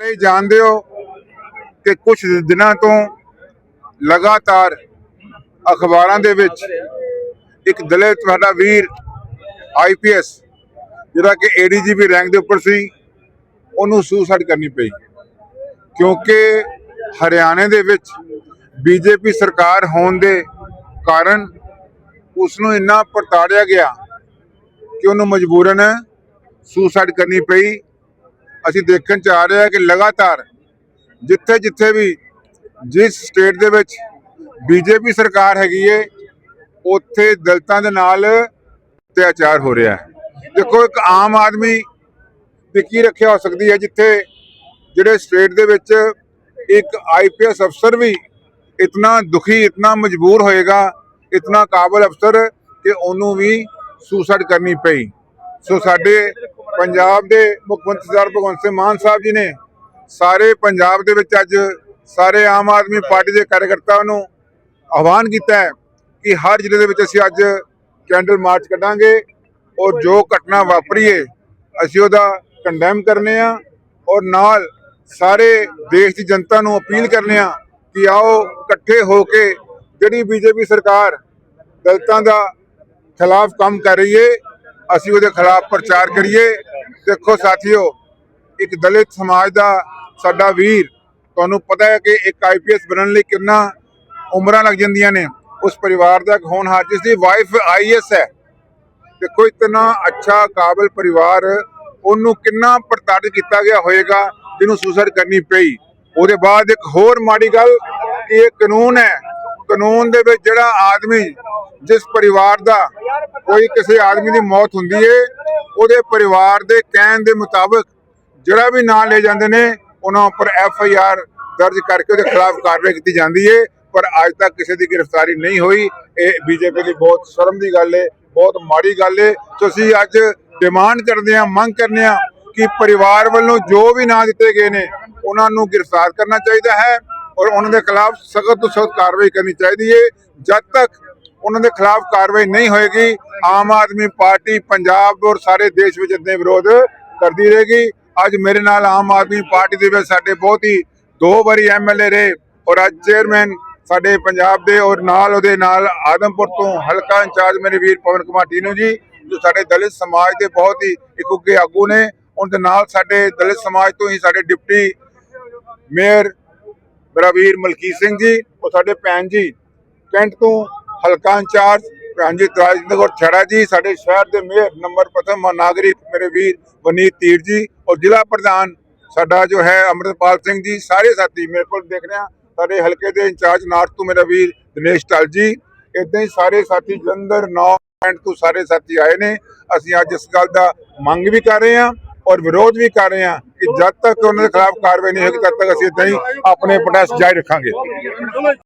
ਇਹ ਜਾਣਦੇ ਹੋ ਕਿ ਕੁਝ ਦਿਨਾਂ ਤੋਂ ਲਗਾਤਾਰ ਅਖਬਾਰਾਂ ਦੇ ਵਿੱਚ ਇੱਕ ਦਲਿਤ ਸਾਡਾ ਵੀਰ ਆਈਪੀਐਸ ਜਿਹੜਾ ਕਿ ਏਡੀਜੀਪੀ ਰੈਂਕ ਦੇ ਉੱਪਰ ਸੀ, ਉਹਨੂੰ ਸੁਸਾਈਡ ਕਰਨੀ ਪਈ। ਕਿਉਂਕਿ ਹਰਿਆਣੇ ਦੇ ਵਿੱਚ ਬੀਜੇਪੀ ਸਰਕਾਰ ਹੋਣ ਦੇ ਕਾਰਨ ਉਸ ਨੂੰ ਇੰਨਾ ਪ੍ਰਤਾੜਿਆ ਗਿਆ ਕਿ ਉਹਨੂੰ ਮਜਬੂਰਨ ਸੁਸਾਈਡ ਕਰਨੀ ਪਈ। ਅਸੀਂ ਦੇਖਣ ਚ ਆ ਰਿਹਾ ਕਿ ਲਗਾਤਾਰ ਜਿੱਥੇ ਜਿੱਥੇ ਵੀ ਜਿਸ ਸਟੇਟ ਦੇ ਵਿੱਚ ਬੀਜੇਪੀ ਸਰਕਾਰ ਹੈਗੀ ਏ, ਉੱਥੇ ਦਲਤਾਂ ਦੇ ਨਾਲ ਅਤਿਆਚਾਰ ਹੋ ਰਿਹਾ ਹੈ। ਦੇਖੋ, ਇੱਕ ਆਮ ਆਦਮੀ ਦੀ ਕੀ ਰੱਖਿਆ ਹੋ ਸਕਦੀ ਹੈ ਜਿੱਥੇ ਜਿਹੜੇ ਸਟੇਟ ਦੇ ਵਿੱਚ ਇੱਕ ਆਈਪੀਐਸ ਅਫਸਰ ਵੀ ਇਤਨਾ ਦੁਖੀ, ਇਤਨਾ ਮਜਬੂਰ ਹੋਏਗਾ, ਇਤਨਾ ਕਾਬਲ ਅਫਸਰ ਕਿ ਉਹਨੂੰ ਵੀ ਸੁਸਾਈਡ ਕਰਨੀ ਪਈ। ਸੋ ਸਾਡੇ ਪੰਜਾਬ ਦੇ ਮੁੱਖ ਮੰਤਰੀ ਸਰਦਾਰ ਭਗਵੰਤ ਸਿੰਘ ਮਾਨ ਸਾਹਿਬ ਜੀ ਨੇ ਸਾਰੇ ਪੰਜਾਬ ਦੇ ਵਿੱਚ ਅੱਜ ਸਾਰੇ ਆਮ ਆਦਮੀ ਪਾਰਟੀ ਦੇ ਕਾਰਜਕਰਤਾਵਾਂ ਨੂੰ ਆਹਵਾਨ ਕੀਤਾ ਹੈ ਕਿ ਹਰ ਜ਼ਿਲ੍ਹੇ ਦੇ ਵਿੱਚ ਅਸੀਂ ਅੱਜ ਕੈਂਡਲ ਮਾਰਚ ਕੱਢਾਂਗੇ ਔਰ ਜੋ ਘਟਨਾ ਵਾਪਰੀ ਹੈ, ਅਸੀਂ ਉਹਦਾ ਕੰਡੈਮ ਕਰਨੇ ਆ ਔਰ ਨਾਲ ਸਾਰੇ ਦੇਸ਼ ਦੀ ਜਨਤਾ ਨੂੰ ਅਪੀਲ ਕਰਨੇ ਆ ਕਿ ਆਓ ਇਕੱਠੇ ਹੋ ਕੇ ਜਿਹੜੀ ਬੀਜੇਪੀ ਸਰਕਾਰ ਦਲਤਾਂ ਦਾ ਖਿਲਾਫ ਕੰਮ ਕਰ ਰਹੀ ਏ ਅਸੀਂ ਉਹਦੇ ਖਿਲਾਫ ਪ੍ਰਚਾਰ ਕਰੀਏ ਦੇਖੋ ਸਾਥੀਓ, ਇੱਕ ਦਲਿਤ ਸਮਾਜ ਦਾ ਸਾਡਾ ਵੀਰ, ਤੁਹਾਨੂੰ ਪਤਾ ਹੈ ਕਿ ਇੱਕ ਆਈਪੀਐਸ ਬਣਨ ਲਈ ਕਿੰਨਾ ਉਮਰਾਂ ਲੱਗ ਜਾਂਦੀਆਂ ਨੇ। ਉਸ ਪਰਿਵਾਰ ਦਾ ਇੱਕ ਹੋਣਹਾਰ ਦੀ ਵਾਈਫ ਆਈਐਸ ਹੈ। ਦੇਖੋ ਇਤਨਾ ਅੱਛਾ ਕਾਬਲ ਪਰਿਵਾਰ, ਉਹਨੂੰ ਕਿੰਨਾ ਪ੍ਰਤਾੜਿਤ ਕੀਤਾ ਗਿਆ ਹੋਏਗਾ, ਜਿਹਨੂੰ ਸੁਸਾਈਡ ਕਰਨੀ ਪਈ। ਉਹਦੇ ਬਾਅਦ ਇੱਕ ਹੋਰ ਮਾੜੀ ਗੱਲ, ਕਿ ਇਹ ਕਾਨੂੰਨ ਹੈ। ਕਾਨੂੰਨ ਦੇ ਵਿੱਚ ਜਿਹੜਾ ਆਦਮੀ ਜਿਸ ਪਰਿਵਾਰ ਦਾ ਕੋਈ ਕਿਸੇ ਆਦਮੀ ਦੀ ਮੌਤ ਹੁੰਦੀ ਏ, ਉਹਦੇ ਪਰਿਵਾਰ ਦੇ ਕਹਿਣ ਦੇ ਮੁਤਾਬਕ ਜਿਹੜਾ ਵੀ ਨਾਂ ਲੈ ਜਾਂਦੇ ਨੇ, ਉਹਨਾਂ ਉੱਪਰ ਐਫ ਆਈ ਆਰ ਦਰਜ ਕਰਕੇ ਉਹਦੇ ਖਿਲਾਫ ਕਾਰਵਾਈ ਕੀਤੀ ਜਾਂਦੀ ਏ, ਪਰ ਅੱਜ ਤੱਕ ਕਿਸੇ ਦੀ ਗ੍ਰਿਫਤਾਰੀ ਨਹੀਂ ਹੋਈ। ਇਹ ਬੀਜੇਪੀ ਦੀ ਬਹੁਤ ਸ਼ਰਮ ਦੀ ਗੱਲ ਏ, ਬਹੁਤ ਮਾੜੀ ਗੱਲ ਏ। ਸੋ ਅਸੀਂ ਅੱਜ ਡਿਮਾਂਡ ਕਰਦੇ ਹਾਂ ਮੰਗ ਕਰਨੇ ਆ ਕਿ ਪਰਿਵਾਰ ਵੱਲੋਂ ਜੋ ਵੀ ਨਾਂ ਦਿੱਤੇ ਗਏ ਨੇ, ਉਹਨਾਂ ਨੂੰ ਗ੍ਰਿਫਤਾਰ ਕਰਨਾ ਚਾਹੀਦਾ ਹੈ ਔਰ ਉਹਨਾਂ ਦੇ ਖਿਲਾਫ ਸਖਤ ਤੋਂ ਸਖਤ ਕਾਰਵਾਈ ਕਰਨੀ ਚਾਹੀਦੀ ਹੈ ਜਦ ਤੱਕ ਉਹਨਾਂ ਦੇ ਖਿਲਾਫ ਕਾਰਵਾਈ ਨਹੀਂ ਹੋਏਗੀ। ਆਮ ਆਦਮੀ ਪਾਰਟੀ ਪੰਜਾਬ ਔਰ ਸਾਰੇ ਦੇਸ਼ ਵਿੱਚ ਇਤਨੇ ਵਿਰੋਧ ਕਰਦੀ ਰਹੇਗੀ। ਅੱਜ ਮੇਰੇ ਨਾਲ ਆਮ ਆਦਮੀ ਪਾਰਟੀ ਦੇ ਵਿੱਚ ਸਾਡੇ ਬਹੁਤ ਹੀ ਦੋ ਵਾਰੀ ਐਮਐਲਏ ਰਹੇ ਔਰ ਅੱਜ ਚੇਅਰਮੈਨ ਸਾਡੇ ਪੰਜਾਬ ਦੇ ਔਰ ਨਾਲ ਉਹਦੇ ਨਾਲ ਆਦਮਪੁਰ ਤੋਂ ਹਲਕਾ ਇੰਚਾਰਜ ਮੇਰੇ ਵੀਰ ਪਵਨ ਕੁਮਾਰ ਟੀਨੂ ਜੀ, ਜੋ ਸਾਡੇ ਦਲਿਤ ਸਮਾਜ ਦੇ ਬਹੁਤ ਹੀ ਇੱਕ ਉੱਗੇ ਆਗੂ ਨੇ। ਉਹਨਾਂ ਦੇ ਨਾਲ ਸਾਡੇ ਦਲਿਤ ਸਮਾਜ ਤੋਂ ਹੀ ਸਾਡੇ ਡਿਪਟੀ ਮੇਅਰ ਮੇਰਾ ਵੀਰ ਮਲਕੀਤ ਸਿੰਘ ਜੀ ਉਹ ਸਾਡੇ ਭੈਣ ਜੀ, ਕੈਂਟ ਤੋਂ ਹਲਕਾ ਇੰਚਾਰਜ ਭੈਣ ਜੀ ਰਾਜਿੰਦਰ ਕੌਰ ਛੜਾ ਜੀ, ਸਾਡੇ ਸ਼ਹਿਰ ਦੇ ਮੇਅਰ ਨੰਬਰ ਪ੍ਰਥਮ ਨਾਗਰਿਕ ਮੇਰੇ ਵੀਰ ਵਨੀਤ ਤੀਰ ਜੀ ਔਰ ਜ਼ਿਲ੍ਹਾ ਪ੍ਰਧਾਨ ਸਾਡਾ ਜੋ ਹੈ ਅਮਰਪਾਲ ਸਿੰਘ ਜੀ, ਸਾਰੇ ਸਾਥੀ ਮੇਰੇ ਕੋਲ ਦੇਖ ਰਹੇ ਆ ਸਾਡੇ ਹਲਕੇ ਦੇ ਇੰਚਾਰਜ ਨਾਰਥ ਤੋਂ ਮੇਰਾ ਵੀਰ ਦਿਨੇਸ਼ ਟਲ ਜੀ ਇਦਾਂ ਹੀ ਸਾਰੇ ਸਾਥੀ ਜਲੰਧਰ ਨੌ ਪੁਆਇੰਟ ਤੋਂ ਸਾਰੇ ਸਾਥੀ ਆਏ ਨੇ। ਅਸੀਂ ਅੱਜ ਇਸ ਗੱਲ ਦਾ ਮੰਗ ਵੀ ਕਰ ਰਹੇ ਹਾਂ ਔਰ ਵਿਰੋਧ ਵੀ ਕਰ ਰਹੇ ਹਾਂ ਕਿ ਜਦ ਤੱਕ ਉਹਨਾਂ ਦੇ ਖਿਲਾਫ ਕਾਰਵਾਈ ਨਹੀਂ ਹੋਏਗੀ, ਤਦ ਤੱਕ ਅਸੀਂ ਇਦਾਂ ਹੀ ਆਪਣੇ ਪ੍ਰੋਟੈਸਟ ਜਾਰੀ ਰੱਖਾਂਗੇ।